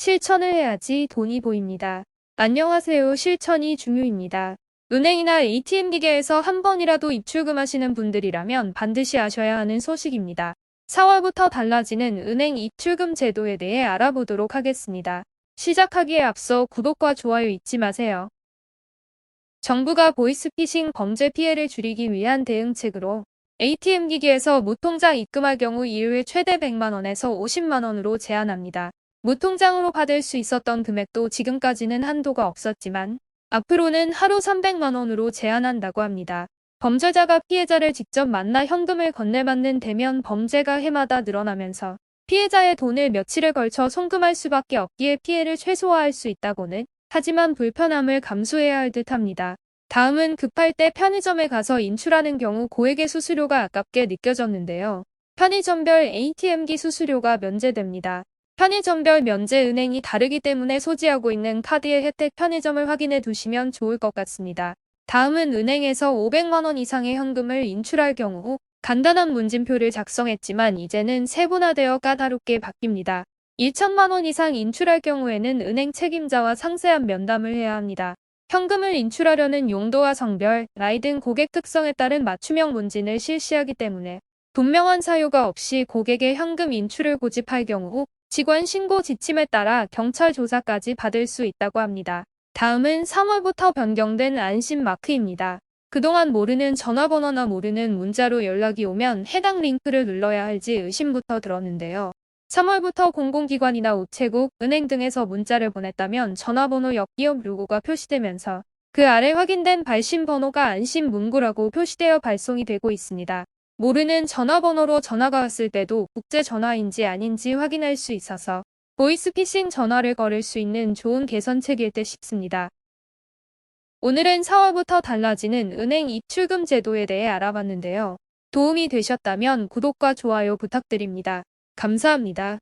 실천을 해야지 돈이 보입니다. 안녕하세요. 실천이 중요입니다. 은행이나 ATM 기계에서 한 번이라도 입출금 하시는 분들이라면 반드시 아셔야 하는 소식입니다. 4월부터 달라지는 은행 입출금 제도에 대해 알아보도록 하겠습니다. 시작하기에 앞서 구독과 좋아요 잊지 마세요. 정부가 보이스피싱 범죄 피해를 줄이기 위한 대응책으로 ATM 기기에서 무통장 입금할 경우 이후에 최대 100만원에서 50만원으로 제한합니다. 무통장으로 받을 수 있었던 금액도 지금까지는 한도가 없었지만 앞으로는 하루 300만 원으로 제한한다고 합니다. 범죄자가 피해자를 직접 만나 현금을 건네받는 대면 범죄가 해마다 늘어나면서 피해자의 돈을 며칠에 걸쳐 송금할 수밖에 없기에 피해를 최소화할 수 있다고는 하지만 불편함을 감수해야 할 듯합니다. 다음은 급할 때 편의점에 가서 인출하는 경우 고액의 수수료가 아깝게 느껴졌는데요. 편의점별 ATM기 수수료가 면제됩니다. 편의점별 면제 은행이 다르기 때문에 소지하고 있는 카드의 혜택 편의점을 확인해 두시면 좋을 것 같습니다. 다음은 은행에서 500만원 이상의 현금을 인출할 경우 간단한 문진표를 작성했지만 이제는 세분화되어 까다롭게 바뀝니다. 1천만원 이상 인출할 경우에는 은행 책임자와 상세한 면담을 해야 합니다. 현금을 인출하려는 용도와 성별, 나이 등 고객 특성에 따른 맞춤형 문진을 실시하기 때문에 분명한 사유가 없이 고객의 현금 인출을 고집할 경우 직원 신고 지침에 따라 경찰 조사까지 받을 수 있다고 합니다. 다음은 3월부터 변경된 안심 마크입니다. 그동안 모르는 전화번호나 모르는 문자로 연락이 오면 해당 링크를 눌러야 할지 의심부터 들었는데요. 3월부터 공공기관이나 우체국, 은행 등에서 문자를 보냈다면 전화번호 옆 기업 로고가 표시되면서 그 아래 확인된 발신 번호가 안심 문구라고 표시되어 발송이 되고 있습니다. 모르는 전화번호로 전화가 왔을 때도 국제 전화인지 아닌지 확인할 수 있어서 보이스피싱 전화를 걸을 수 있는 좋은 개선책일 듯 싶습니다. 오늘은 4월부터 달라지는 은행 입출금 제도에 대해 알아봤는데요. 도움이 되셨다면 구독과 좋아요 부탁드립니다. 감사합니다.